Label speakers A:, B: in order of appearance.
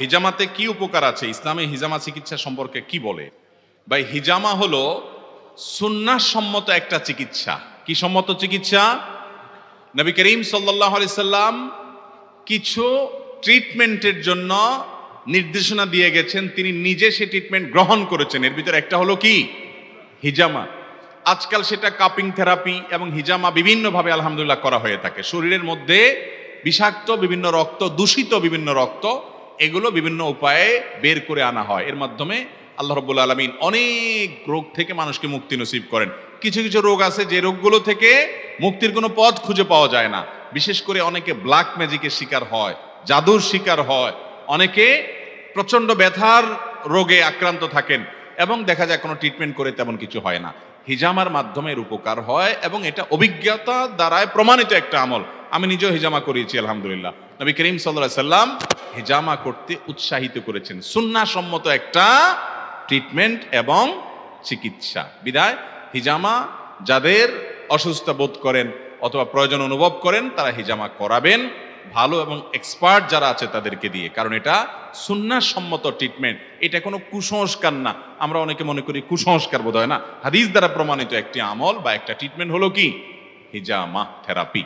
A: হিজামাতে কি উপকার আছে? ইসলামে হিজামা চিকিৎসা সম্পর্কে কি বলে? ভাই, হিজামা হলো সুন্নাসম্মত একটা চিকিৎসা। কি সম্মত চিকিৎসা? নবী করিম সাল্লাম কিছু ট্রিটমেন্টের জন্য নির্দেশনা দিয়ে গেছেন। তিনি নিজে সে ট্রিটমেন্ট গ্রহণ করেছেন। এর ভিতরে একটা হলো কি? হিজামা। আজকাল সেটা কাপিং থেরাপি এবং হিজামা বিভিন্নভাবে আলহামদুলিল্লাহ করা হয়ে থাকে। শরীরের মধ্যে বিষাক্ত বিভিন্ন রক্ত, দূষিত বিভিন্ন রক্ত এগুলো বিভিন্ন উপায়ে বের করে আনা হয়। এর মাধ্যমে আল্লাহ রব্বুল আলমিন অনেক রোগ থেকে মানুষকে মুক্তি নসিব করেন। কিছু কিছু রোগ আছে যে রোগগুলো থেকে মুক্তির কোনো পথ খুঁজে পাওয়া যায় না। বিশেষ করে অনেকে ব্ল্যাক ম্যাজিকের শিকার হয়, জাদুর শিকার হয়, অনেকে প্রচণ্ড ব্যথার রোগে আক্রান্ত থাকেন এবং দেখা যায় কোনো ট্রিটমেন্ট করে তেমন কিছু হয় না। হিজামার মাধ্যমে এর উপকার হয় এবং এটা অভিজ্ঞতা দ্বারায় প্রমাণিত একটা আমল। আমি নিজেও হিজামা করিয়েছি, আলহামদুলিল্লাহ। নবী করিম সাল্লাহ সাল্লাম হিজামা করতে উৎসাহিত করেছেন। সুন্নাসম্মত একটা ট্রিটমেন্ট এবং চিকিৎসা। বিদায়, হিজামা যাদের অসুস্থ বোধ করেন অথবা প্রয়োজন অনুভব করেন, তারা হিজামা করাবেন। ভালো এবং এক্সপার্ট যারা আছে তাদেরকে দিয়ে। কারণ এটা সুন্নাসম্মত ট্রিটমেন্ট এটা কোনো কুসংস্কার না। আমরা অনেকে মনে করি কুসংস্কার বোধ হয় না। হাদিস দ্বারা প্রমাণিত একটি আমল বা একটা ট্রিটমেন্ট হলো কি? হিজামা থেরাপি